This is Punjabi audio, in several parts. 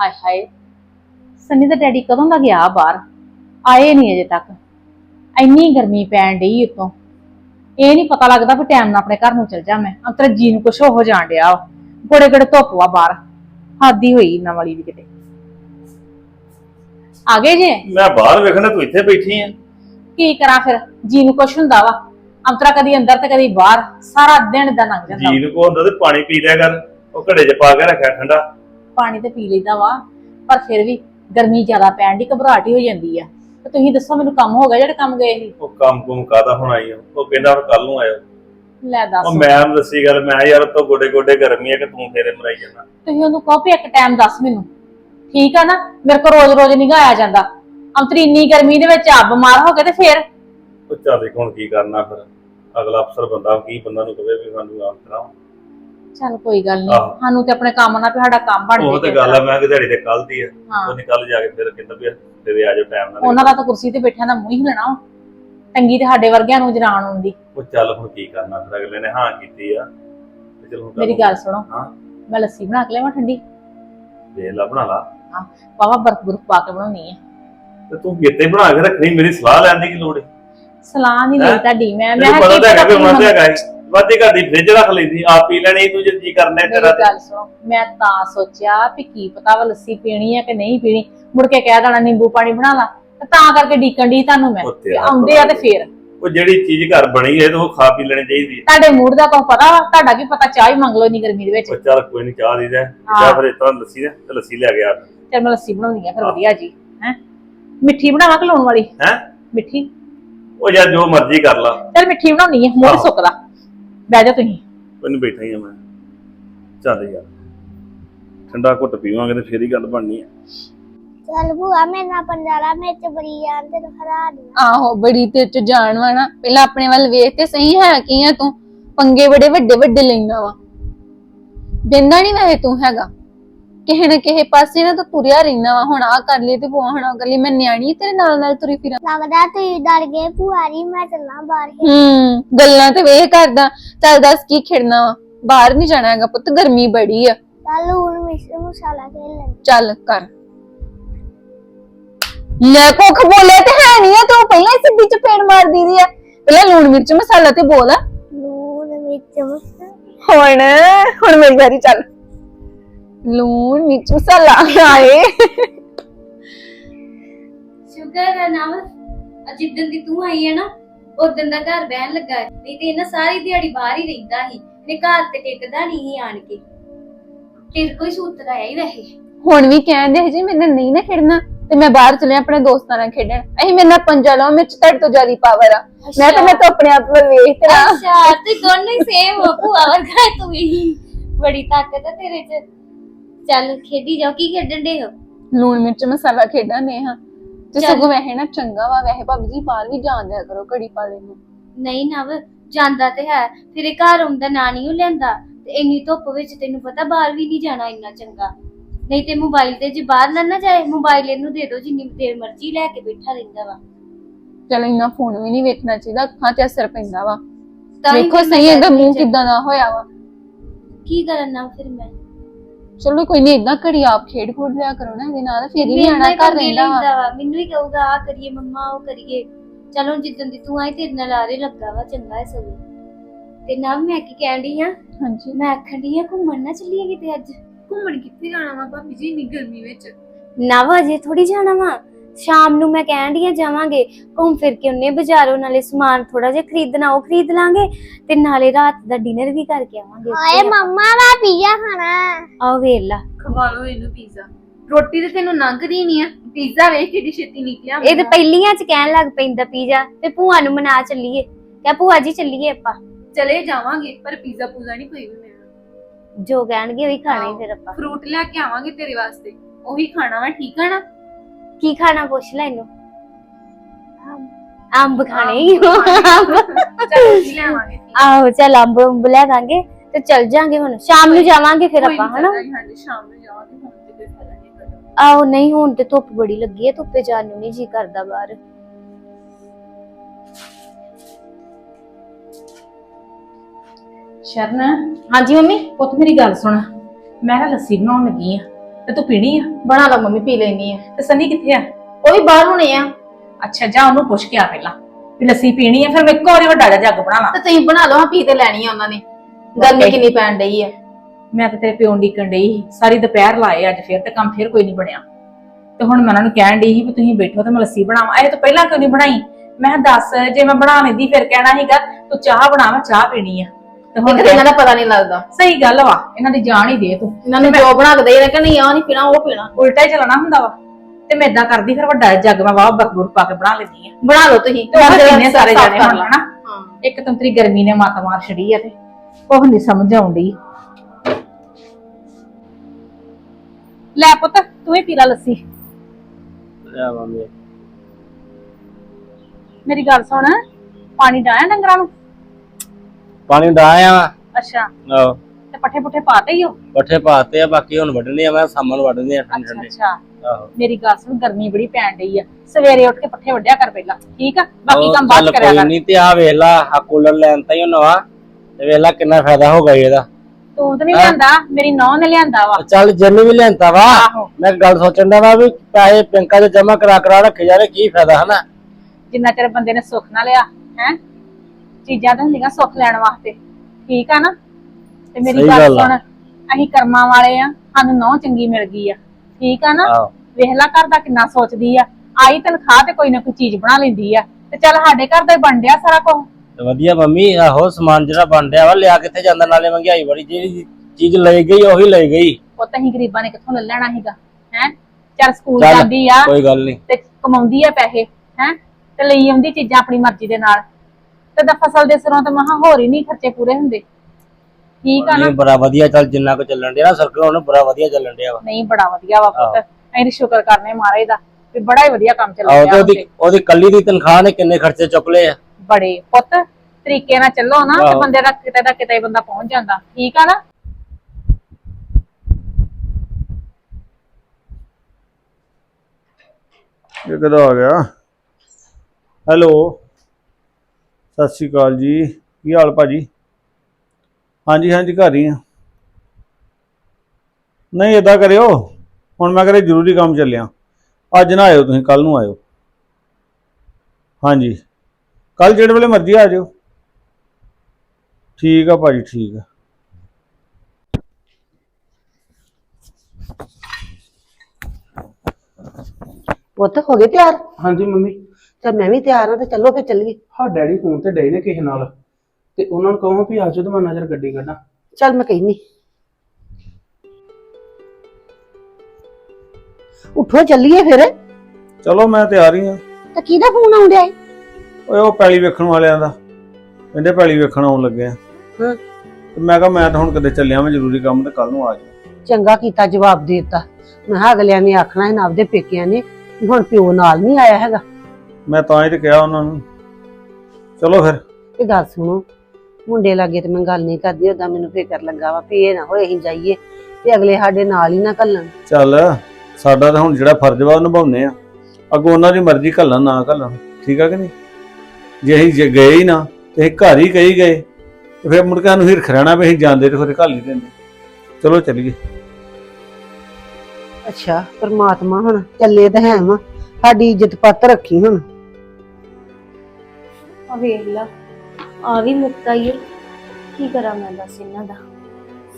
ਹਾਏ ਹਾਏ ਸੰਨੀ ਦਾ ਡੈਡੀ ਕਦੋਂ ਦਾ ਗਿਆ ਬਾਹਰ? ਆਏ ਨਹੀਂ ਅਜੇ ਤੱਕ। ਇੰਨੀ ਗਰਮੀ ਪੈਣ ਡਈ ਉਤੋਂ। ਇਹ ਨਹੀਂ ਪਤਾ ਲੱਗਦਾ ਵੀ ਟਾਈਮ ਨਾਲ ਆਪਣੇ ਘਰ ਨੂੰ ਚਲ ਜਾ ਮੈਂ। ਅੰਤਰ ਜੀ ਨੂੰ ਕੁਛ ਹੋ ਜਾਣ ਡਿਆ ਬੜੇ ਗੜੇ ਧੁੱਪ ਵਾ ਬਾਹਰ। ਹਾਦੀ ਹੋਈ ਇਹਨਾਂ ਵਾਲੀ ਵੀ ਕਿਤੇ। ਆ ਗਏ ਜੇ? ਮੈਂ ਬਾਹਰ ਵੇਖਣਾ ਤੂੰ ਇੱਥੇ ਬੈਠੀ ਆ। ਕੀ ਕਰਾਂ ਫਿਰ? ਜੀ ਨੂੰ ਕੁਛ ਹੁੰਦਾ ਵਾ। ਅੰਤਰਾ ਕਦੀ ਅੰਦਰ ਤੇ ਕਦੀ ਬਾਹਰ। ਸਾਰਾ ਦਿਨ ਦਾ ਲੰਘ ਜਾਂਦਾ। ਜੀ ਨੂੰ ਕੋ ਹੁੰਦਾ ਤੇ ਪਾਣੀ ਪੀ ਲਿਆ ਕਰ। ਉਹ ਘੜੇ 'ਚ ਪਾ ਕੇ ਰੱਖਿਆ ਠੰਡਾ। ਪਾਣੀ ਤੇ ਪੀ ਲਈਦਾ ਵਾ ਪਰ ਫਿਰ ਵੀ ਗਰਮੀ ਜ਼ਿਆਦਾ ਪੈਣ ਦੀ ਘਬਰਾਹਟ ਹੀ ਹੋ ਜਾਂਦੀ ਆ। ਤੇ ਤੁਸੀਂ ਦੱਸੋ ਮੈਨੂੰ ਕੰਮ ਹੋ ਗਿਆ ਜਿਹੜੇ ਕੰਮ ਗਏ ਸੀ? ਉਹ ਕੰਮ ਕੁਮ ਕਾਦਾ ਹੁਣ ਆਈ ਆ ਉਹ ਕਹਿੰਦਾ ਹੁਣ ਕੱਲ ਨੂੰ ਆਇਓ। ਲੈ ਦੱਸ। ਉਹ ਮੈਂ ਉਹਨੂੰ ਦੱਸੀ ਗੱਲ ਮੈਂ ਕਿਹਾ ਯਾਰ ਤੋ ਗੋਡੇ ਗੋਡੇ ਗਰਮੀ ਆ ਕਿ ਤੂੰ ਫੇਰੇ ਮਰਾਈ ਜਾਂਦਾ। ਤੁਸੀਂ ਉਹਨੂੰ ਕਹੋ ਵੀ ਇੱਕ ਟਾਈਮ ਦੱਸ ਮੈਨੂੰ। ਠੀਕ ਆ ਨਾ? ਮੇਰੇ ਕੋਲ ਰੋਜ਼ ਰੋਜ਼ ਨਹੀਂ ਗਾਇਆ ਜਾਂਦਾ। ਅੰਤਰੀ ਇੰਨੀ ਗਰਮੀ ਦੇ ਵਿੱਚ ਆ ਬਿਮਾਰ ਹੋ ਗਏ ਤੇ ਫਿਰ? ਉਹ ਚੱਲ ਦੇਖ ਹੁਣ ਕੀ ਕਰਨਾ ਫਿਰ। ਅਗਲਾ ਅਫਸਰ ਬੰਦਾ ਕੀ ਬੰਦਾ ਨੂੰ ਕਵੇ ਵੀ ਸਾਨੂੰ ਆਪ ਕਰਾਓ। ਚੱਲ ਕੋਈ ਗੱਲ ਨਹੀਂ ਆਹੋ। ਸਾਨੂੰ ਤੇ ਆਪਣੇ ਕੰਮ ਨਾਲ ਵੀ ਸਾਡਾ ਕੰਮ ਬਣ ਉਹ ਤੇ ਗੱਲ ਆ ਮੈਂ ਕਿ ਦਿਹਾੜੀ ਤੇ ਕੱਲ ਦੀ ਆ। ਹਾਂ। ਉਹਨੇ ਕੱਲ ਜਾ ਕੇ ਫਿਰ ਕਹਿੰਦਾ ਵੀ ਤੇਰੇ ਆ ਜਾਓ ਟਾਈਮ ਨਾਲ। ਉਹਨਾਂ ਦਾ ਤਾਂ ਕੁਰਸੀ ਤੇ ਬੈਠਿਆਂ ਦਾ ਮੂੰਹ ਹੀ ਹਿਲਣਾ ਵਾ। ਟੰਗੀ ਤੇ ਸਾਡੇ ਵਰਗਿਆਂ ਨੂੰ ਜਨਾਨ ਹੁੰਦੀ। ਉਹ ਚੱਲ ਹੁਣ ਕੀ ਕਰਨਾ ਫਿਰ ਅਗਲੇ ਨੇ ਹਾਂ ਕੀਤੀ ਆ। ਤੇ ਚਲ ਹੁਣ ਮੇਰੀ ਗੱਲ ਸੁਣੋ। ਹਾਂ। ਮੈਂ ਲੱਸੀ ਬਣਾ ਕੇ ਲਿਆਵਾਂ ਠੰਡੀ। ਵੇਖ ਲਾ ਬਣਾ ਲਾ। ਪਾਵਾ ਬਰਫ ਬਰਫ ਪਾ ਕੇ ਬਣਾਉਣੀ ਆ। ਤੇ ਤੂੰ ਕਿਤੇ ਬਣਾ ਕੇ ਰੱਖਣੀ ਮੇਰੀ ਸਲਾਹ ਲੈਣ ਦੀ ਕੀ ਲੋੜ ਹੈ ਸਲਾਹ ਨਹੀਂ ਲਈ ਹੈਂ? ਤੁਹਾਡੀ। ਮੈਂ ਮੈਂ ਮੈਨੂੰ ਪਤਾ ਕੀ ਤਾਂ ਹੈਗਾ ਵੀ ਪਤਾ ਮਨ ਕੀ ਹੈਗਾ ਹੀ ਵਾਧੇ ਘਰ ਦੀ ਫ੍ਰਿਜ ਰੱਖ ਲੈਂਦੀ ਆਪ ਪੀ ਲੈਣੀ ਤੂੰ ਜੇ ਜੀ ਕਰਨਾ ਮੇਰੀ ਤੇਰਾ ਤੇ ਗੱਲ ਸੁਣੋ ਮੈਂ ਤਾਂ ਸੋਚਿਆ ਵੀ ਕੀ ਪਤਾ ਵਾ ਲੱਸੀ ਪੀਣੀ ਹੈ ਕਿ ਨਹੀਂ ਪੀਣੀ। ਮੁੜ ਕੇ ਕਹਿ ਦੇਣਾ ਨਿੰਬੂ ਪਾਣੀ ਬਣਾ ਲਾ। ਤੇ ਤਾਂ ਕਰਕੇ ਡੀਕਣ ਦੀ ਤੁਹਾਨੂੰ ਮੈਂ ਉਹ ਵੀ ਤੇਰਾ ਆਉਂਦੇ ਆ ਤੇ ਫੇਰ। ਉਹ ਜਿਹੜੀ ਚੀਜ਼ ਘਰ ਬਣੀ ਹੈ ਤੇ ਉਹ ਖਾ ਪੀ ਲੈਣੀ ਚਾਹੀਦੀ ਹੈ। ਤੁਹਾਡੇ ਮੂਡ ਦਾ ਕੋਈ ਪਤਾ ਵਾ? ਤੁਹਾਡਾ ਕੀ ਪਤਾ ਚਾਹ ਹੀ ਮੰਗ ਲਓ ਇੰਨੀ ਗਰਮੀ ਦੇ ਵਿੱਚ। ਉਹ ਚੱਲ ਕੋਈ ਨਹੀਂ ਚਾਹ ਦੀ ਜਾ ਹਾਂ। ਜਾਂ ਫਿਰ ਇਸ ਤਰ੍ਹਾਂ ਲੱਸੀ ਨੇ ਤੇ ਲੱਸੀ ਲੈ ਗਿਆ ਚਲ ਮੈਂ ਲੱਸੀ ਬਣਾਉਂਦੀ ਆ ਫਿਰ ਹਾਂ। ਵਧੀਆ ਜੀ ਹੈ? ਮਿੱਠੀ ਬਣਾਵਾਂ ਕਿ ਲੂਣ ਵਾਲੀ? ਹੈ? ਮਿੱਠੀ? ਉਹ ਯਾਰ ਜੋ ਮਰਜ਼ੀ ਕਰ ਲਾ। ਚਲ ਮਿੱਠੀ ਬਣਾਉਣੀ ਹੈ ਮੂੰਹ ਆਹੋ। ਸੁੱਕਦਾ ਬਹਿ ਜਾ ਤੁਸੀਂ। ਨਹੀਂ ਬੈਠਾ ਹੀ ਆ ਮੈਂ। ਚੱਲ ਯਾਰ ਠੰਡਾ ਘੁੱਟ ਪੀਵਾਂਗੇ ਤੇ ਫੇਰ ਹੀ ਗੱਲ ਬਣਨੀ ਹੈ ਚੱਲ ਭੂਆ ਮੇਰੇ ਨਾਲ ਪੰਜਾਰਾ ਮੇਰੇ ਚ ਬੜੀ ਜਾਨ ਤੇ ਹਰਾ ਆਹੋ ਬੜੀ ਤੇ ਚ ਜਾਣ ਵਾਣਾ ਪਹਿਲਾਂ ਆਪਣੇ ਵੱਲ ਵੇਖ ਤੇ ਸਹੀ ਹੈ ਕੀ ਆ ਤੂੰ। ਪੰਗੇ ਬੜੇ ਵੱਡੇ ਵੱਡੇ ਲੈਣਾ ਵਾ। ਬਿੰਦਾ ਨਹੀਂ ਵੈਸੇ ਤੂੰ ਹੈਗਾ। ਕਿਸੇ ਨਾ ਕਿਸੇ ਪਾਸੇ ਨਾ ਤੂੰ ਤੁਰਿਆ ਰਹਿਣਾ ਵਾ ਹੁਣ ਆ ਕਰ ਲਈ ਤੇ ਉਹ ਹੁਣ ਆ ਕਰ ਲਈ ਮੈਂ ਨਿਆਣੀ ਤੇਰੇ ਨਾਲ ਨਾਲ ਤੁਰੀ ਫਿਰਾਂ। ਲੱਗਦਾ ਤੁਸੀਂ ਡਰ ਗਏ ਭੂਆ ਜੀ ਮੈਂ ਚੱਲਾਂ ਬਾਹਰ ਹੂੰ। ਗੱਲਾਂ ਤੇ ਵੇਖ ਕਰਦਾ ਚੱਲ ਦੱਸ ਕੀ ਖੇਡਣਾ ਵਾ। ਬਾਹਰ ਨਹੀਂ ਜਾਣਾ ਹੈਗਾ ਪੁੱਤ ਗਰਮੀ ਬੜੀ ਆ। ਚੱਲ ਹੁਣ ਮਿਸ ਮਸਾਲਾ ਖੇਲ ਲੈਂਦੇ। ਚੱਲ ਕਰ। ਲੈ ਕੁੱਖ ਬੋਲੇ ਤੇ ਹੈ ਨਹੀਂ ਆ ਤੂੰ ਪਹਿਲਾਂ ਹੀ ਸਿੱਧੀ ਚਪੇੜ ਮਾਰ ਦੀਦੀ ਆ। ਪਹਿਲਾਂ ਲੂਣ ਮਿਰਚ ਮਸਾਲਾ ਤੇ ਬੋਲ ਲੂਣ ਵਿੱਚ ਮਸਾਲਾ ਹੁਣ ਹੁਣ ਮੇਰੀ ਵਾਰੀ ਚੱਲ। ਲੂਣ ਮਿਰਚ ਮਸਾਲਾ ਆਏ। ਸ਼ੁਕਰ ਹੈ ਨਾ ਜਿੱਦਣ ਦੀ ਤੂੰ ਆਈ ਹੈ ਨਾ ਉਦੋਂ ਦਾ ਘਰ ਬਹਿਣ ਲੱਗਾ ਹੈ। ਨਹੀਂ ਤੇ ਇਹਨਾਂ ਸਾਰੀ ਦਿਹਾੜੀ ਬਾਹਰ ਹੀ ਰਹਿੰਦਾ ਸੀ ਨੇ ਘਰ ਤੇ ਟਿਕਦਾ ਨਹੀਂ ਸੀ ਆਣ ਕੇ। ਤੇਰੇ ਕੋਈ ਸੂਤਰ ਆਇਆ ਹੀ ਵੈਸੇ। ਹੁਣ ਵੀ ਕਹਿੰਦੇ ਜੀ ਮੇਰੇ ਨਾਲ ਨਹੀਂ ਨਾ ਖੇਡਣਾ ਤੇ ਮੈਂ ਬਾਹਰ ਚਲੇ ਆਪਣੇ ਦੋਸਤਾਂ ਨਾਲ ਖੇਡਣ। ਅਹੀਂ ਮੇਰੇ ਨਾਲ ਪੰਜਾ ਲਾਓ ਮੇਰੇ ਚ ਤੁਹਾਡੇ ਤੋਂ ਜ਼ਿਆਦਾ ਪਾਵਰ ਆ। ਮੈਂ ਤਾਂ ਮੈਂ ਤਾਂ ਆਪਣੇ ਆਪ ਵੱਲ ਵੇਖ ਤੇ ਨਾ ਅੱਛਾ ਤੇ ਦੋਨੋਂ ਹੀ ਸੇਮ ਹੋ ਭੂਆ ਵਰਗਾ ਹੈ ਤੂੰ ਵੀ ਬੜੀ ਤਾਕਤ ਹੈ ਤੇਰੇ 'ਚ। ਚੱਲ ਖੇਡੀ ਜਾਓ ਕੀ ਖੇਡਣ ਦੇ ਹੋ? ਲੂਣ ਮਿਰਚ ਮਸਾਲਾ ਖੇਡਾਂ ਨੇ ਹਾਂ। ਤੇ ਚੱਲ। ਸਗੋਂ ਵੈਸੇ ਨਾ ਚੰਗਾ ਵਾ ਵੈਸੇ ਭਾਬੀ ਜੀ ਬਾਹਰ ਵੀ ਜਾਣ ਦਿਆ ਕਰੋ ਘੜੀ ਪਾ ਲੈਨੂੰ ਨਹੀਂ ਨਵ ਜਾਂਦਾ ਤੇ ਹੈ ਤੇਰੇ ਘਰ ਆਉਂਦਾ ਨਾ ਨਹੀਂ ਉਹ ਲੈਂਦਾ ਤੇ ਇੰਨੀ ਧੁੱਪ ਵਿੱਚ ਤੈਨੂੰ ਪਤਾ ਬਾਹਰ ਵੀ ਨਹੀਂ ਜਾਣਾ ਇੰਨਾ ਚੰਗਾ। ਨਹੀਂ ਤੇ ਮੋਬਾਈਲ ਤੇ ਜੇ ਬਾਹਰ ਨਾ ਨਾ ਜਾਏ ਮੋਬਾਈਲ ਇਹਨੂੰ ਦੇ ਦਿਓ ਜਿੰਨੀ ਦੇਰ ਮਰਜ਼ੀ ਲੈ ਕੇ ਬੈਠਾ ਰਹਿੰਦਾ ਵਾ। ਚਲ ਇੰਨਾ ਫੋਨ ਵੀ ਨਹੀਂ ਵੇਖਣਾ ਚਾਹੀਦਾ ਅੱਖਾਂ ਤੇ ਅਸਰ ਪੈਂਦਾ ਵਾ। ਤਾਂ ਹੀ ਫਿਰ ਮੈਂ ਸਹੀ ਇਹਦਾ ਮੂੰਹ ਕਿਦਾਂ ਦਾ ਹੋਇਆ ਵਾ। ਕੀ ਕਰਨਾ ਫਿਰ ਮੈਂ? ਚਲੋ ਕੋਈ ਨਹੀਂ ਇਦਾਂ ਘੜੀ ਆਪ ਖੇਡ ਖੋਡ ਲਿਆ ਕਰੋ ਨਾ ਇਹਦੇ ਨਾਲ ਫਿਰ ਹੀ ਨਾਲ ਘਰ ਰਹਿੰਦਾ ਵਾ। ਵਾ। ਮੈਨੂੰ ਹੀ ਕਹੂਗਾ ਆ ਕਰੀਏ ਮੰਮਾ ਉਹ ਕਰੀਏ। ਚਲੋ ਜਿੱਦਣ ਦੀ ਤੂੰ ਆਈ ਤੇਰੇ ਨਾਲ ਆਰੇ ਲੱਗਾ ਵਾ ਚੰਗਾ ਹੈ ਸਗੋਂ। ਤੇ ਨਾ ਮੈਂ ਕੀ ਕਹਿਣ ਡਈ ਆ? ਹਾਂਜੀ। ਮੈਂ ਆਖਣ ਡਈ ਆ ਘੁੰਮਣ ਨਾ ਚੱਲੀਏ ਕਿਤੇ ਅੱਜ। ਘੁੰਮਣ ਕਿੱਥੇ ਜਾਣਾ ਵਾ ਭਾਬੀ ਜੀ ਇੰਨੀ ਗਰਮੀ ਵਿੱਚ? ਨਾ ਵਜੇ ਥੋੜੀ ਜਾਣਾ ਵਾ। ਸ਼ਾਮ ਨੂੰ ਮੈਂ ਕਹਿਣ ਡਈ ਆ ਜਾਵਾਂਗੇ। ਘੁੰਮ ਫਿਰ ਕੇ ਉਹਨੇ ਬਾਜ਼ਾਰੋਂ ਨਾਲੇ ਸਮਾਨ ਥੋੜਾ ਜਿਹਾ ਖਰੀਦਣਾ ਉਹ ਖਰੀਦ ਲਾਂਗੇ ਤੇ ਨਾਲੇ ਰਾਤ ਦਾ ਡਿਨਰ ਵੀ ਕਰਕੇ ਆਵਾਂਗੇ ਹਾਏ ਮੰਮਾ ਮੈਂ ਪੀਜ਼ਾ ਖਾਣਾ ਆਓ ਵੇਖ ਲਾ। ਖਵਾ ਲਓ ਇਹਨੂੰ ਪੀਜ਼ਾ। ਰੋਟੀ ਤੇ ਤੈਨੂੰ ਲੰਘਦੀ ਨਹੀਂ ਆ। ਪੀਜ਼ਾ ਵੇਖ ਕਿੱਡੀ ਛੇਤੀ ਨਿਕਲਿਆ ਇਹ ਤੇ ਪਹਿਲੀਆਂ ਚ ਕਹਿਣ ਲੱਗ ਪੈਂਦਾ ਪੀਜ਼ਾ ਤੇ ਭੂਆ ਨੂੰ ਮਨਾ ਚੱਲੀਏ। ਕਹ ਭੂਆ ਜੀ ਚੱਲੀਏ ਆਪਾਂ। ਚਲੇ ਜਾਵਾਂਗੇ ਪਰ ਪੀਜ਼ਾ ਪੂਜ਼ਾ ਨਹੀਂ ਕੋਈ ਵੀ ਮਿਲਣਾ। ਜੋ ਕਹਿਣਗੇ ਉਹੀ ਖਾਣਾ ਹੀ। ਫਿਰ ਆਪਾਂ। ਫਰੂਟ ਲੈ ਕੇ ਆਵਾਂਗੇ ਤੇਰੇ ਵਾਸਤੇ। ਉਹੀ ਖਾਣਾ ਵਾ ਠੀਕ ਆ ਨਾ? ਕੀ ਖਾਣਾ ਪੁੱਛ ਲੈ ਇਹਨੂੰ? ਅੰਬ। ਖਾਣੇ ਹੀ ਚਲ ਜੀ ਲੈ ਆਵਾਂਗੇ ਠੀਕ। ਆ। ਆਹੋ ਚੱਲ ਅੰਬ ਅੰਬ ਲੈ ਦਾਂਗੇ ਤੇ ਚੱਲ ਜਾਾਂਗੇ ਹੁਣ। ਸ਼ਾਮ ਨੂੰ ਜਾਵਾਂਗੇ ਫਿਰ ਆਪਾਂ ਹਨਾ? ਹਾਂਜੀ ਸ਼ਾਮ ਨੂੰ ਜਾਵਾਂਗੇ ਹੁਣ ਤੇ ਕੋਈ ਫਾਇਦਾ ਨਹੀਂ ਆਹੋ ਨਹੀਂ ਹੁਣ ਤੇ ਧੁੱਪ ਬੜੀ ਲੱਗੀ ਹੈ ਧੁੱਪੇ ਜਾਣ ਨੂੰ ਨਹੀਂ ਜੀ ਕਰਦਾ ਬਾਹਰ। ਸ਼ਰਨ? ਹਾਂਜੀ ਮੰਮੀ? ਪੁੱਤ ਮੇਰੀ ਗੱਲ ਸੁਣ। ਮੈਂ ਨਾ ਲੱਸੀ ਬਣਾਉਣ ਲੱਗੀ ਆ ਤੇ ਤੂੰ ਪੀਣੀ ਆ? ਬਣਾ ਲਾ ਮੰਮੀ ਪੀ ਲੈਣੀ ਆ। ਤੇ ਸਨੀ ਕਿੱਥੇ ਆ? ਉਹ ਵੀ ਬਾਹਰ ਹੋਣੇ ਆ। ਅੱਛਾ ਜਾ ਉਹਨੂੰ ਪੁੱਛ ਕੇ ਆ ਪਹਿਲਾਂ। ਵੀ ਲੱਸੀ ਪੀਣੀ ਆ ਫਿਰ ਮੈਂ ਇੱਕੋ ਵੱਡਾ ਜਿਹਾ ਜੱਗ ਬਣਾ ਲਾ। ਤੇ ਤੁਸੀਂ ਬਣਾ ਲਓ ਹਾਂ ਪੀ ਤੇ ਲੈਣੀ ਆ ਉਹਨਾਂ ਨੇ। ਗਰਮੀ Okay. ਕਿੰਨੀ ਪੈਣ ਡਈ ਆ। ਮੈਂ ਤੇ ਤੇਰੇ ਪਿਓ ਦੀ ਕੰਡਈ ਸੀ। ਸਾਰੀ ਦੁਪਹਿਰ ਲਾਏ ਅੱਜ ਫਿਰ ਤੇ ਕੰਮ ਫਿਰ ਕੋਈ ਨਹੀਂ ਬਣਿਆ। ਤੇ ਹੁਣ ਮੈਂ ਉਹਨਾਂ ਨੂੰ ਕਹਿਣ ਡਈ ਸੀ ਵੀ ਤੁਸੀਂ ਬੈਠੋ ਤੇ ਮੈਂ ਲੱਸੀ ਬਣਾਵਾਂ। ਇਹ ਤਾਂ ਪਹਿਲਾਂ ਕਿਉਂ ਨਹੀਂ ਬਣਾਈ? ਮੈਂ ਕਿਹਾ ਦੱਸ ਜੇ ਮੈਂ ਬਣਾ ਲੈਂਦੀ ਫਿਰ ਕਹਿਣਾ ਸੀਗਾ ਤੂੰ ਚਾਹ ਬਣਾ ਮੈਂ ਚਾਹ ਪੀਣੀ ਆ। ਤੇ ਹੁਣ ਇੱਕ ਤਾਂ ਇਹਨਾਂ ਦਾ ਪਤਾ ਨਹੀਂ ਲੱਗਦਾ। ਸਹੀ ਗੱਲ ਵਾ ਇਹਨਾਂ ਦੀ ਜਾਨ ਹੀ ਦੇ ਤੂੰ। ਇਹਨਾਂ ਨੇ ਜੋ ਬਣਾ ਕੇ ਦੇ ਕਿ ਨਹੀਂ ਆ ਨਹੀਂ ਪੀਣਾ ਉਹ ਪੀਣਾ। ਉਲਟਾ ਹੀ ਚੱਲਣਾ ਹੁੰਦਾ ਵਾ। ਤੇ ਮੈਂ ਇਦਾਂ ਕਰਦੀ ਫਿਰ ਵੱਡਾ ਜੱਗ ਮੈਂ ਵਾਹ ਬਰਬੂਰ ਪਾ ਕੇ ਬਣਾ ਲੈਂਦੀ ਆ। ਬਣਾ ਲਓ ਤੁਸੀਂ। ਤੇ ਉਹ ਜਿਹੜਾ ਕਿੰਨੇ ਸਾਰੇ ਸਾਫ਼ ਜਾਣੇ ਕਰ ਹੁਣ ਲਾ। ਹਨਾ? ਹਾਂ। ਇੱਕ ਤਾਂ ਤੇਰੀ ਗਰਮੀ ਨੇ ਮੱਤ ਮਾਰ ਛੜੀ ਆ ਤੇ। ਉਹ ਨਹੀਂ ਸਮਝ ਆਉਂਦੀ। ਲੈ ਪੁੱਤ ਤੂੰ ਹੀ ਪੀ ਲੈ ਲੱਸੀ। ਲੈ ਮੰਮੀ ਮੇਰੀ ਗੱਲ ਸੁਣ ਪਾਣੀ ਡਾਇਆ ਡੰਗਰਾਂ ਨੂੰ? ਪਾਣੀ ਡਾਇਆ ਅੱਛਾ। ਆਹੋ। ਤੇ ਪੱਠੇ ਪੁੱਠੇ ਪਾਤੇ ਹੀ ਹੋ ਪੱਠੇ ਪਾਤੇ ਆ ਬਾਕੀ ਹੁਣ ਵੱਢਣੇ ਆ ਮੈਂ ਸਾਮਾਂ ਨੂੰ ਵੱਢਦੇ ਆ ਠੰਡੇ ਠੰਡੇ। ਅੱਛਾ। ਆਹੋ। ਮੇਰੀ ਗੱਲ ਸੁਣ ਗਰਮੀ ਬੜੀ ਪੈਣ ਡਈ ਆ। ਸਵੇਰੇ ਉੱਠ ਕੇ ਪੱਠੇ ਵੱਢਿਆ ਕਰ ਪਹਿਲਾਂ ਠੀਕ ਆ? ਬਾਕੀ ਕੰਮ ਬਾਅਦ ਕਰਿਆ ਕਰ। ਨਹੀਂ ਤੇ ਆ ਵੇਖ ਲਾ ਆ ਕੂਲਰ ਲੈਣ ਤਾਂ ਹੀ ਨਵਾ ਤੇ ਵੇਖ ਲਾ ਕਿੰਨਾ ਫਾਇਦਾ ਹੋ ਗਿਆ ਇਹਦਾ। ਤੂੰ ਤਾਂ ਨਹੀਂ ਲਿਆਂਦਾ ਮੇਰੀ ਨੌਂ ਨੇ ਲਿਆਂਦਾ ਵਾ। ਚੱਲ ਜਨ ਵੀ ਲੈਂਦਾ ਵਾ ਮੈਂ ਗੱਲ ਸੋਚਣ ਦਾ ਵਾ ਵੀ ਪੈਸੇ ਬੈਂਕਾਂ 'ਚ ਜਮਾ ਕਰਾ ਕਰਾ ਰੱਖੇ ਜਾਣੇ ਕੀ ਫਾਇਦਾ ਹਨਾ? ਜਿੰਨਾ ਚਿਰ ਬੰਦੇ ਨੇ ਸੁੱਖ ਨਾ ਲਿਆ ਹੈ? ਚੀਜ਼ਾਂ ਤਾਂ ਹੁੰਦੀਆਂ ਸੁੱਖ ਲੈਣ ਵਾਸਤੇ। ਠੀਕ ਆ ਨਾ? ਤੇ ਮੇਰੀ ਸਹੀ ਗੱਲ ਗੱਲ ਆ। ਸੁਣ ਅਸੀਂ ਕਰਮਾਂ ਵਾਲੇ ਆ ਸਾਨੂੰ ਨੌ ਚੰਗੀ ਮਿਲ ਗਈ ਆ। ਠੀਕ ਆ ਨਾ? ਆਹੋ। ਵੇਖ ਲੈ ਘਰ ਦਾ ਕਿੰਨਾ ਸੋਚਦੀ ਆ। ਆਈ ਤਨਖਾਹ ਤੇ ਕੋਈ ਨਾ ਕੋਈ ਚੀਜ਼ ਬਣਾ ਲੈਂਦੀ ਆ। ਤੇ ਚੱਲ ਸਾਡੇ ਘਰ ਦਾ ਹੀ ਬਣ ਡਿਆ ਸਾਰਾ ਕੁਝ ਤੇ ਵਧੀਆ ਮੰਮੀ ਆਹੋ ਸਮਾਨ ਜਿਹੜਾ ਬਣ ਰਿਹਾ ਵਾ ਲਿਆ ਕਿੱਥੇ ਜਾਂਦਾ? ਨਾਲੇ ਮਹਿੰਗਾਈ ਬੜੀ ਜਿਹੜੀ ਚੀਜ਼ ਲਈ ਗਈ ਉਹੀ ਲਈ ਗਈ। ਉਹ ਤਾਂ ਅਸੀਂ ਗਰੀਬਾਂ ਨੇ ਕਿੱਥੋਂ ਲੈ ਲੈਣਾ ਸੀਗਾ ਹੈ? ਚੱਲ ਸਕੂਲ ਚੱਲ, ਜਾਂਦੀ ਆ ਕੋਈ ਗੱਲ ਨਹੀਂ ਤੇ ਕਮਾਉਂਦੀ ਆ ਪੈਸੇ ਹੈ? ਤੇ ਲਈ ਆਉਂਦੀ ਚੀਜ਼ਾਂ ਆਪਣੀ ਮਰਜ਼ੀ ਦੇ ਨਾਲ। ਤੇ ਦਾ ਫਸਲ ਦੇ ਸਿਰੋਂ ਤੇ ਮਹਾ ਹੋਰ ਹੀ ਨਹੀਂ ਖਰਚੇ ਪੂਰੇ ਹੁੰਦੇ। ਠੀਕ ਆ ਨਾ? ਨਹੀਂ ਬੜਾ ਵਧੀਆ ਚੱਲ ਜਿੰਨਾ ਕੁ ਚੱਲਣ ਡਿਆ ਨਾ ਸਰਕਲ ਹੁਣ ਬੜਾ ਵਧੀਆ ਚੱਲਣ ਡਿਆ ਵਾ। ਨਹੀਂ ਬੜਾ ਵਧੀਆ ਵਾ ਪੁੱਤ। ਅਸੀਂ ਤਾਂ ਸ਼ੁਕਰ ਕਰਨੇ ਮਹਾਰਾਜ ਦਾ ਵੀ ਬੜਾ ਹੀ ਵਧੀਆ ਕੰਮ ਚੱਲ ਆਹੋ ਉਹਦੀ ਉਹਦੀ ਕੱਲੀ ਦੀ ਤਨਖਾਹ ਨੇ ਕਿੰਨੇ ਖਰਚੇ ਚੁੱਕ ਲਏ ਆ? ਬੜੇ ਪੁੱਤ ਤਰੀਕੇ ਨਾਲ ਚੱਲੋ ਨਾ ਤੇ। ਬੰਦੇ ਦਾ ਕਿਤੇ ਦਾ ਕਿਤੇ ਬੰਦਾ ਪਹੁੰਚ ਜਾਂਦਾ। ਠੀਕ ਆ ਨਾ? ਇਹ ਕਦੋਂ ਆ ਗਿਆ? ਹੈਲੋ। ਸਤਿ ਸ਼੍ਰੀ ਅਕਾਲ ਜੀ। ਕੀ ਹਾਲ ਭਾਜੀ? ਹਾਂਜੀ ਹਾਂਜੀ ਘਰ ਹੀ ਆ। ਨਹੀਂ ਇਦਾਂ ਕਰਿਓ। ਹੁਣ ਮੈਂ ਕਰੇ ਜ਼ਰੂਰੀ ਕੰਮ ਚੱਲਿਆ। ਅੱਜ ਨਾ ਆਇਓ ਤੁਸੀਂ ਕੱਲ ਨੂੰ ਆਇਓ। ਹਾਂਜੀ। ਕੱਲ ਜਿਹੜੇ ਵੇਲੇ ਮਰਜ਼ੀ ਆ ਜਾਇਓ। ਠੀਕ ਆ ਭਾਜੀ ਠੀਕ ਆ। ਪੁੱਤ ਹੋ ਗਏ ਤਿਆਰ? ਹਾਂਜੀ ਮੰਮੀ। ਤੇ ਮੈਂ ਵੀ ਤਿਆਰ ਹਾਂ ਤੇ ਚੱਲੋ ਫਿਰ ਚੱਲੀਏ। ਹਾਂ ਡੈਡੀ ਫੋਨ ਤੇ ਡਏ ਨੇ ਕਿਸੇ ਨਾਲ। ਤੇ ਉਹਨਾਂ ਨੂੰ ਕਹੋ ਵੀ ਆ ਜਾਓ ਤੇ ਮੈਂ ਨਜ਼ਰ ਗੱਡੀ ਕੱਢਾਂ। ਚੱਲ ਮੈਂ ਕਹਿੰਨੀ ਉੱਠੋ ਚੱਲੀਏ ਫਿਰ। ਚਲੋ ਮੈਂ ਤਿਆਰ ਹੀ ਆ ਤੇ ਕਿਹਦਾ ਫੋਨ ਆਉਂਦਿਆ ਏ? ਓਏ ਉਹ ਪੈਲੀ ਵੇਖਣ ਵਾਲਿਆਂ ਦਾ। ਕਹਿੰਦੇ ਪੈਲੀ ਵੇਖਣ ਆਉਣ ਲੱਗੇ ਆ। ਹਾਂ। ਤੇ ਮੈਂ ਕਿਹਾ ਮੈਂ ਤਾਂ ਹੁਣ ਕਦੇ ਚੱਲਿਆ ਮੈਂ ਜ਼ਰੂਰੀ ਕੰਮ ਤੇ ਕੱਲ ਨੂੰ ਆ ਜਾ ਚੰਗਾ ਕੀਤਾ ਜਵਾਬ ਦੇ ਦਿੱਤਾ। ਮੈਂ ਕਿਹਾ ਅਗਲਿਆਂ ਨੇ ਆਖਣਾ ਹੈ ਨਾ ਆਪਦੇ ਪੇਕਿਆਂ ਨੇ ਵੀ ਹੁਣ ਪਿਓ ਨਾਲ ਨਹੀਂ ਆਇਆ ਹੈਗਾ। ਮੈਂ ਤਾਂ ਹੀ ਤੇ ਕਿਹਾ ਉਹਨਾਂ ਨੂੰ। ਚਲੋ ਫਿਰ। ਇਹ ਗੱਲ ਸੁਣੋ ਮੁੰਡੇ ਲਾਗੇ ਤੇ ਮੈਂ ਗੱਲ ਨਹੀਂ ਕਰਦੀ ਓਦਾਂ ਮੈਨੂੰ ਫਿਕਰ ਲੱਗਾ ਵਾ ਵੀ ਇਹ ਨਾ ਹੋਏ ਅਸੀਂ ਜਾਈਏ ਤੇ ਅਗਲੇ ਸਾਡੇ ਨਾਲ ਹੀ ਨਾ ਘੱਲਣ। ਚੱਲ ਸਾਡਾ ਤਾਂ ਹੁਣ ਜਿਹੜਾ ਫਰਜ਼ ਵਾ ਉਹ ਨਿਭਾਉਨੇ ਆ। ਅੱਗੋਂ ਉਹਨਾਂ ਦੀ ਮਰਜ਼ੀ ਘੱਲਣ ਨਾ ਘੱਲਣ। ਠੀਕ ਆ ਕਿ ਨਹੀਂ? ਜੇ ਅਸੀਂ ਜੇ ਗਏ ਹੀ ਨਾ ਤੇ ਅਸੀਂ ਘਰ ਹੀ ਕਹੀ ਗਏ ਤੇ ਫਿਰ ਮੁੜ ਕੇ ਸਾਨੂੰ ਹਿਰਖ ਰਹਿਣਾ ਵੀ ਅਸੀਂ ਜਾਂਦੇ ਤੇ ਫਿਰ ਘੱਲ ਹੀ ਦਿੰਦੇ। ਚਲੋ ਚੱਲੀਏ। ਅੱਛਾ ਪਰਮਾਤਮਾ ਹੁਣ ਚੱਲੇ ਤਾਂ ਹੈ ਵਾ। ਸਾਡੀ ਇੱਜ਼ਤ ਪੱਤ ਰੱਖੀ ਹੁਣ। ਆ ਵੇਖ ਲਾ ਆ ਵੀ ਮੁੱਕਾ ਹੀ ਹੈ ਕੀ ਕਰਾਂ ਮੈਂ ਦੱਸ ਇਹਨਾਂ ਦਾ?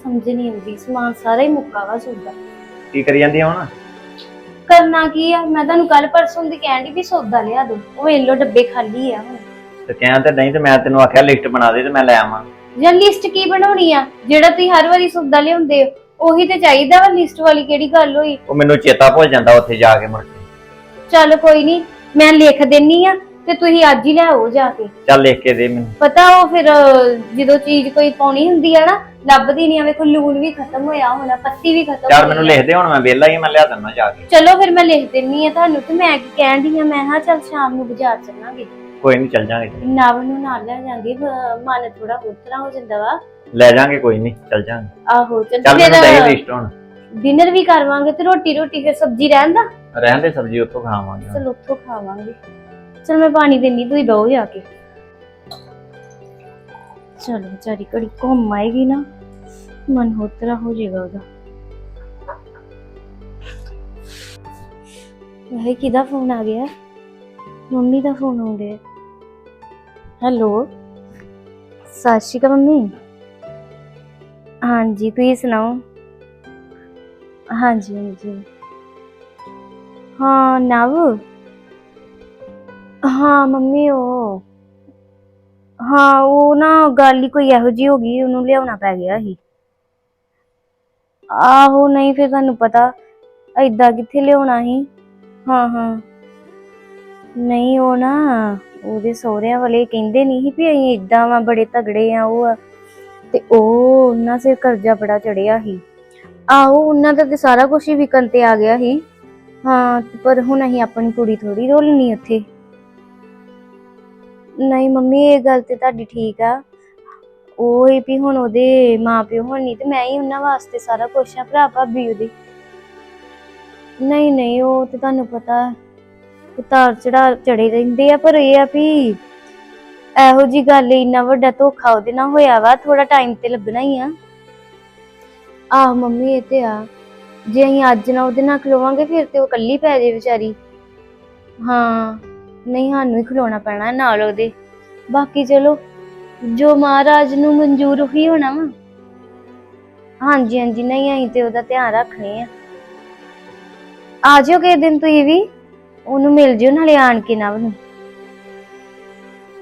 ਸਮਝ ਨਹੀਂ ਆਉਂਦੀ ਸਮਾਨ ਸਾਰਾ ਹੀ ਮੁੱਕਾ ਵਾ ਸੌਦਾ। ਕੀ ਕਰੀ ਜਾਂਦੀ ਆ ਹੁਣ? ਕਰਨਾ ਕੀ ਆ? ਮੈਂ ਤੁਹਾਨੂੰ ਕੱਲ ਪਰਸੋਂ ਦੀ ਕਹਿਣ ਦੀ ਵੀ ਸੌਦਾ ਲਿਆ ਦੋ। ਉਹ ਵੇਲੋ ਡੱਬੇ ਖਾਲੀ ਆ ਹੁਣ। ਤੇ ਕਹਿਣ ਤੇ ਨਹੀਂ ਤੇ ਮੈਂ ਤੈਨੂੰ ਆਖਿਆ ਲਿਸਟ ਬਣਾ ਦੇ ਤੇ ਮੈਂ ਲੈ ਆਵਾਂ। ਜਾਂ ਲਿਸਟ ਕੀ ਬਣਾਉਣੀ ਆ? ਜਿਹੜਾ ਤੁਸੀਂ ਹਰ ਵਾਰੀ ਸੌਦਾ ਲਿਆਉਂਦੇ ਹੋ ਉਹੀ ਤੇ ਚਾਹੀਦਾ ਵਾ ਲਿਸਟ ਵਾਲੀ ਕਿਹੜੀ ਗੱਲ ਹੋਈ? ਉਹ ਮੈਨੂੰ ਚੇਤਾ ਭੁੱਲ ਜਾਂਦਾ ਉੱਥੇ ਜਾ ਕੇ ਮੁੜ ਕੇ। ਚੱਲ ਕੋਈ ਨਹੀਂ ਮੈਂ ਲਿਖ ਦੇਣੀ ਆ ਤੇ ਤੁਸੀਂ ਅੱਜ ਹੀ ਲੈ ਆਓ ਜਾ ਕੇ। ਚੱਲ ਲਿਖ ਕੇ ਦੇ ਮੈਨੂੰ। ਪਤਾ ਉਹ ਫਿਰ ਅਹ, ਜਦੋਂ ਚੀਜ਼ ਕੋਈ ਪਾਉਣੀ ਹੁੰਦੀ ਆ ਨਾ ਲੱਭਦੀ ਨਹੀਂ ਆ ਵੇਖੋ ਲੂਣ ਵੀ ਖਤਮ ਹੋਇਆ ਹੋਣਾ ਪੱਤੀ ਵੀ ਖਤਮ ਚੱਲ ਹੋਈ ਮੈਨੂੰ ਆ। ਲਿਖ ਦੇ ਹੁਣ ਮੈਂ ਵਿਹਲਾ ਹੀ ਆ, ਮੈਂ ਲਿਆ ਦਿੰਦਾ ਜਾ ਕੇ। ਚਲੋ ਫਿਰ ਮੈਂ ਲਿਖ ਦਿੰਨੀ ਆ ਤੁਹਾਨੂੰ ਤੇ ਮੈਂ ਕੀ ਕਹਿਣ ਦੀ ਆ ਮੈਂ ਹਾਂ ਚੱਲ ਸ਼ਾਮ ਨੂੰ ਬਾਜ਼ਾਰ ਚੱਲਾਂਗੇ। ਕੋਈ ਨਹੀਂ ਚੱਲ ਜਾਾਂਗੇ। ਨਵ ਨੂੰ ਨਾਲ ਲੈ ਜਾਂਦੀ ਅਹ, ਮਨ ਥੋੜਾ ਹੋਰ ਤਰ੍ਹਾਂ ਹੋ ਜਾਂਦਾ ਵਾ। ਲੈ ਜਾਾਂਗੇ ਕੋਈ ਨਹੀਂ ਚੱਲ ਜਾਾਂਗੇ। ਆਹੋ ਚੱਲ ਚੱਲ ਮੈਨੂੰ ਦੇ ਫਿਰ ਲਿਸਟ ਹੁਣ। ਡਿਨਰ ਵੀ ਕਰਵਾਂਗੇ ਤੇ ਰੋਟੀ ਰੋਟੀ ਫਿਰ ਸਬਜ਼ੀ ਰਹਿਣ ਦਾ? ਰਹਿਣ ਦੇ ਸਬਜ਼ੀ ਉੱਥੋਂ ਖਾਵਾਂਗੇ ਹੁਣ। ਚਲ ਉੱਥੋਂ ਖਾਵਾਂਗੇ। ਚਲ ਮੈਂ ਪਾਣੀ ਦਿੰਦੀ, ਤੁਸੀਂ ਬਹੋ ਜਾ ਕੇ। ਚਲ ਵਿਚਾਰੀ ਘੜੀ ਘੁੰਮ ਆਏਗੀ ਨਾ, ਮਨ ਹੋਰ ਹੋ ਜਾਏਗਾ ਉਹਦਾ। ਇਹ ਕਿਹਦਾ ਫੋਨ ਆ ਗਿਆ? ਮੰਮੀ ਦਾ ਫੋਨ ਆਉਣ ਡਿਆ। ਹੈਲੋ, ਸਤਿ ਸ਼੍ਰੀ ਅਕਾਲ ਮੰਮੀ। ਹਾਂਜੀ, ਤੁਸੀਂ ਸੁਣਾਓ? ਹਾਂਜੀ ਹਾਂਜੀ। ਹਾਂ, ਨਵ। ਹਾਂ, ਮੰਮੀ ਉਹ। ਹਾਂ, ਉਹ ਨਾ ਗੱਲ ਹੀ ਕੋਈ ਇਹੋ ਜਿਹੀ ਹੋ ਗਈ, ਉਹਨੂੰ ਲਿਆਉਣਾ ਪੈ ਗਿਆ ਸੀ। ਆਹੋ, ਨਹੀਂ ਫਿਰ ਤੁਹਾਨੂੰ ਪਤਾ ਐਦਾਂ ਕਿੱਥੇ ਲਿਆਉਣਾ ਸੀ? ਹਾਂ ਹਾਂ। ਨਹੀਂ, ਉਹ ਨਾ ਉਹਦੇ ਸਹੁਰਿਆਂ ਵਾਲੇ ਕਹਿੰਦੇ ਨਹੀਂ ਸੀ ਵੀ ਅਸੀਂ ਏਦਾਂ ਵਾਂ, ਬੜੇ ਤਗੜੇ ਆ ਉਹ। ਆ ਤੇ ਉਹ ਉਹਨਾਂ ਸਿਰ ਕਰਜ਼ਾ ਬੜਾ ਚੜਿਆ ਸੀ। ਆਹੋ, ਉਹਨਾਂ ਦਾ ਤੇ ਸਾਰਾ ਕੁਝ ਹੀ ਵਿਕਣ ਤੇ ਆ ਗਿਆ ਸੀ। ਹਾਂ ਤੇ ਪਰ ਹੁਣ ਅਸੀਂ ਆਪਣੀ ਕੁੜੀ ਥੋੜੀ ਰੋਲਣੀ ਉੱਥੇ। ਨਹੀਂ ਮੰਮੀ, ਇਹ ਗੱਲ ਤੇ ਤੁਹਾਡੀ ਠੀਕ ਆ। ਉਹ ਹੀ ਵੀ ਹੁਣ ਉਹਦੇ ਮਾਪਿਓ ਹੁਣ ਨਹੀਂ ਤੇ ਮੈਂ ਹੀ ਉਹਨਾਂ ਵਾਸਤੇ ਸਾਰਾ ਕੁਛ ਆ ਭਰਾ ਭਾਬੀ ਉਹਦੇ। ਨਹੀਂ ਨਹੀਂ, ਉਹ ਤੇ ਤੁਹਾਨੂੰ ਪਤਾ, ਉਤਾਰ ਚੜਾ ਚੜੇ ਰਹਿੰਦੇ ਆ, ਪਰ ਇਹ ਆ ਵੀ ਇਹੋ ਜੀ ਗੱਲ ਇੰਨਾ ਵੱਡਾ ਧੋਖਾ ਉਹਦੇ ਨਾਲ ਹੋਇਆ ਵਾ ਥੋੜਾ ਟਾਈਮ ਤੇ ਲੱਗਣਾ ਹੀ ਆ। ਆਹ ਮੰਮੀ, ਇਹ ਤੇ ਆ। ਜੇ ਅਸੀਂ ਅੱਜ ਨਾ ਉਹਦੇ ਨਾਲ ਖਲੋਵਾਂਗੇ, ਫਿਰ ਤੇ ਉਹ ਕੱਲੀ ਪੈ ਜੇ ਵਿਚਾਰੀ। ਹਾਂ। ਨਹੀਂ ਸਾਨੂੰ ਹੀ ਖਲੋਣਾ ਪੈਣਾ, ਨਾਲ ਉਹਦੇ। ਬਾਕੀ ਚਲੋ, ਜੋ ਮਹਾਰਾਜ ਨੂੰ ਮਨਜ਼ੂਰ ਹੀ ਹੋਣਾ ਵਾ। ਹਾਂਜੀ ਹਾਂਜੀ, ਨਹੀਂ, ਅਸੀਂ ਤੇ ਉਹਦਾ ਧਿਆਨ ਰੱਖਣੇ ਆ। ਆ ਜਿਓ ਕਿਸੇ ਦਿਨ ਤੁਸੀਂ ਵੀ, ਉਹਨੂੰ ਮਿਲ ਜਿਓ, ਨਾਲੇ ਆਣ ਕੇ ਨਵ ਨੂੰ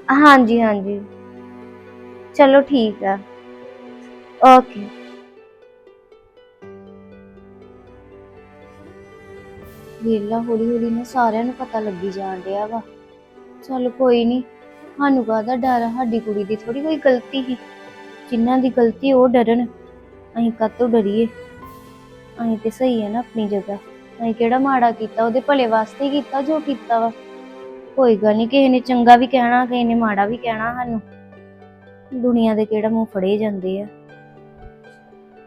ਹਾਂਜੀ ਹਾਂਜੀ। ਚਲੋ ਠੀਕ ਆ। ਓਕੇ। ਵੇਲਾ ਹੌਲੀ ਹੌਲੀ ਨਾ ਸਾਰਿਆਂ ਨੂੰ ਪਤਾ ਲੱਗੀ ਜਾਣ ਡਿਆ ਵਾ। ਚਲ ਕੋਈ ਨਹੀਂ ਸਾਨੂੰ ਕਾਹਦਾ ਡਰ ਆ? ਸਾਡੀ ਕੁੜੀ ਦੀ ਥੋੜੀ ਕੋਈ ਗਲਤੀ ਸੀ। ਜਿਨ੍ਹਾਂ ਦੀ ਗਲਤੀ ਉਹ ਡਰਨ। ਅਸੀਂ ਕਾਹਤੋਂ ਡਰੀਏ? ਅਸੀਂ ਤੇ ਸਹੀ ਹੈ ਨਾ ਆਪਣੀ ਜਗ੍ਹਾ। ਅਸੀਂ ਕਿਹੜਾ ਮਾੜਾ ਕੀਤਾ, ਉਹਦੇ ਭਲੇ ਵਾਸਤੇ ਹੀ ਕੀਤਾ ਜੋ ਕੀਤਾ ਵਾ। ਕੋਈ ਗੱਲ ਨਹੀਂ ਕਿਸੇ ਨੇ ਚੰਗਾ ਵੀ ਕਹਿਣਾ, ਕਿਸੇ ਨੇ ਮਾੜਾ ਵੀ ਕਹਿਣਾ ਸਾਨੂੰ। ਦੁਨੀਆ ਦੇ ਕਿਹੜਾ ਮੂੰਹ ਫੜੇ ਜਾਂਦੇ ਆ।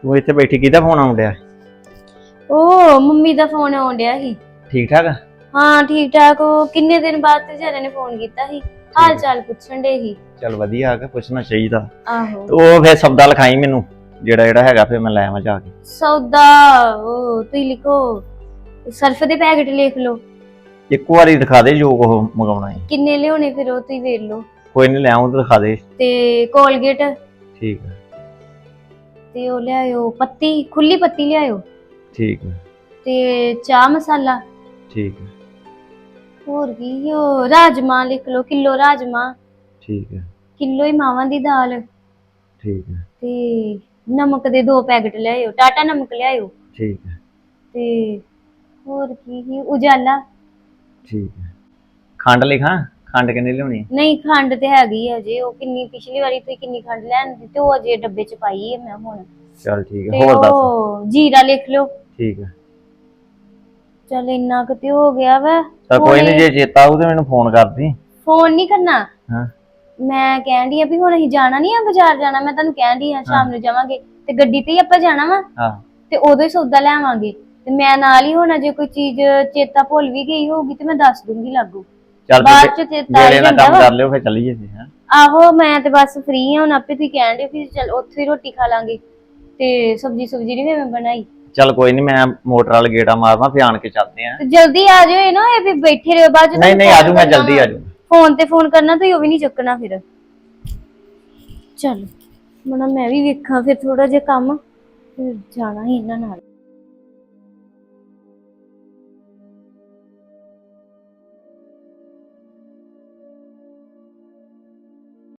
ਤੂੰ ਇੱਥੇ ਬੈਠੀ ਕਿਹਦਾ ਫੋਨ ਆਉਣ ਡਿਆ? ਉਹ ਮੰਮੀ ਦਾ ਫੋਨ ਆਉਣ ਡਿਆ ਸੀ। ਠੀਕ ਠਾਕ ਹਾਂ ਠੀਕ ਠਾਕ। ਉਹ ਕਿੰਨੇ ਦਿਨ ਬਾਅਦ ਤੇ ਜਰੇ ਨੇ ਫੋਨ ਕੀਤਾ ਸੀ। ਹਾਲ ਚਾਲ ਪੁੱਛਣ ਦੇ ਸੀ। ਚੱਲ ਵਧੀਆ ਆ ਕੇ ਪੁੱਛਣਾ ਚਾਹੀਦਾ। ਆਹੋ। ਤੇ ਉਹ ਫਿਰ ਸਬਦਾ ਲਿਖਾਈ ਮੈਨੂੰ ਜਿਹੜਾ ਜਿਹੜਾ ਹੈਗਾ ਫਿਰ ਮੈਂ ਲੈ ਆਵਾਂ ਜਾ ਕੇ। ਸੌਦਾ? ਉਹ ਤੁਸੀਂ ਲਿਖੋ। ਸਰਫ ਦੇ ਪੈਕੇਟ ਲਿਖ ਲਓ। ਇੱਕ ਵਾਰੀ ਦਿਖਾ ਦੇ ਜੋ ਉਹ ਮੰਗਾਉਣਾ ਹੈ। ਕਿੰਨੇ ਲਿਆਉਣੇ ਫਿਰ ਉਹ ਤੁਸੀਂ ਵੇਖ ਲਓ। ਕੋਈ ਨਹੀਂ ਲੈ ਆਉਂ ਤੇ ਦਿਖਾ ਦੇ। ਤੇ ਕੋਲਗੇਟ। ਠੀਕ ਹੈ ਤੇ ਉਹ ਲਿਆਇਓ ਪੱਤੀ ਖੁੱਲੀ ਪੱਤੀ ਲਿਆਇਓ। ਠੀਕ ਹੈ। ਤੇ ਚਾਹ ਮਸਾਲਾ? ਠੀਕ ਹੈ। ਹੋਰ ਕੀ ਉਹ ਰਾਜਮਾ ਲਿਖ ਲਓ ਕਿਲੋ ਰਾਜਮਾ ਠੀਕ ਹੈ। ਕਿਲੋ ਹੀ ਮਾਵਾਂ ਦੀ ਦਾਲ। ਠੀਕ ਹੈ। ਤੇ ਨਮਕ ਦੇ ਦੋ ਪੈਕੇਟ ਲਿਆਇਓ ਟਾਟਾ ਨਮਕ ਲਿਆਇਓ ਠੀਕ ਹੈ। ਤੇ ਹੋਰ ਕੀ ਸੀ ਉਜਾਲਾ। ਠੀਕ ਹੈ। ਖੰਡ ਲਿਖਾਂ? ਖੰਡ ਕਿੰਨੀ ਲਿਆਉਣੀ ਹੈ? ਨਹੀਂ ਖੰਡ ਤੇ ਹੈਗੀ ਆ ਜੇ ਉਹ ਕਿੰਨੀ ਪਿਛਲੀ ਵਾਰੀ ਤੁਸੀਂ ਕਿੰਨੀ ਖੰਡ ਲੈਣ ਦਿੱਤੀ ਉਹ ਅਜੇ ਡੱਬੇ ਚ ਪਾਈ ਹੈ ਮੈਂ ਹੁਣ। ਚੱਲ ਠੀਕ ਹੈ ਹੋਰ ਦੱਸ। ਉਹ ਜੀਰਾ ਲਿਖ ਲਓ। ਠੀਕ ਹੈ ਚਲ ਇੰਨਾ ਕੁ ਤੇ ਹੋ ਗਿਆ ਵਾ। ਤਾਂ ਕੋਈ ਨਹੀਂ ਜੇ ਚੇਤਾ ਆਊ ਤੇ ਮੈਨੂੰ ਫੋਨ ਕਰਦੀ ਫੋਨ ਨਹੀਂ ਕਰਨਾ? ਹਾਂ। ਮੈਂ ਕਹਿਣ ਡਈ ਆ ਵੀ ਹੁਣ ਅਸੀਂ ਜਾਣਾ ਨਹੀਂ ਆ ਬਾਜ਼ਾਰ ਜਾਣਾ ਮੈਂ ਤੁਹਾਨੂੰ ਕਹਿਣ ਡਈ ਆ ਸ਼ਾਮ ਨੂੰ ਜਾਵਾਂਗੇ। ਤੇ ਗੱਡੀ ਤੇ ਹੀ ਆਪਾਂ ਜਾਣਾ ਵਾ? ਹਾਂ। ਤੇ ਉਦੋਂ ਹੀ ਸੌਦਾ ਲੈ ਆਵਾਂਗੇ। ਤੇ ਮੈਂ ਨਾਲ ਹੀ ਹੋਣਾ ਜੇ ਕੋਈ ਚੀਜ਼ ਚੇਤਾ ਭੁੱਲ ਵੀ ਗਈ ਹੋਊਗੀ ਤੇ ਮੈਂ ਦੱਸ ਦੂੰਗੀ ਲਾਗੂ। ਚੱਲ ਬਾਅਦ ਚ ਚੇਤਾ ਆ ਜਾਂਦਾ ਕੰਮ ਕਰ ਲਿਓ ਫਿਰ ਚੱਲੀਏ ਫਿਰ ਹੈਂ। ਆਹੋ ਮੈਂ ਤੇ ਬਸ ਫ੍ਰੀ ਆ ਹੁਣ ਆਪੇ ਤੁਸੀਂ ਕਹਿਣ ਦੇ ਫਿਰ ਚਲ ਉੱਥੇ ਹੀ ਰੋਟੀ ਖਾ ਲਾਂਗੇ। ਤੇ ਸਬਜੀ ਸੁਬਜੀ ਨਹੀਂ ਮੈਂ ਬਣਾਈ। ਚੱਲ ਕੋਈ ਨਹੀਂ ਮੈਂ ਮੋਟਰ ਵਾਲ ਗੇੜਾ ਮਾਰਦਾ ਫਿਰ ਆਣ ਕੇ ਚੱਲਦੇ ਆਂ। ਤੇ ਜਲਦੀ ਆ ਜਾਓ ਇਹ ਨਾ ਇਹ ਵੀ ਬੈਠੇ ਰਹੋ ਬਾਅਦ ਚ ਨਹੀਂ ਨਹੀਂ ਆਜੂ ਮੈਂ ਜਲਦੀ ਆਜੂ ਫੋਨ ਤੇ ਫੋਨ ਕਰਨਾ ਤੁਸੀਂ ਉਹ ਵੀ ਨਹੀਂ ਚੱਕਣਾ ਫਿਰ। ਚਲ ਮੈਂ ਵੀ ਵੇਖਾਂ ਫਿਰ ਥੋੜਾ ਜਿਹਾ ਕੰਮ ਫਿਰ ਜਾਣਾ ਹੀ ਇਹਨਾਂ ਨਾਲ।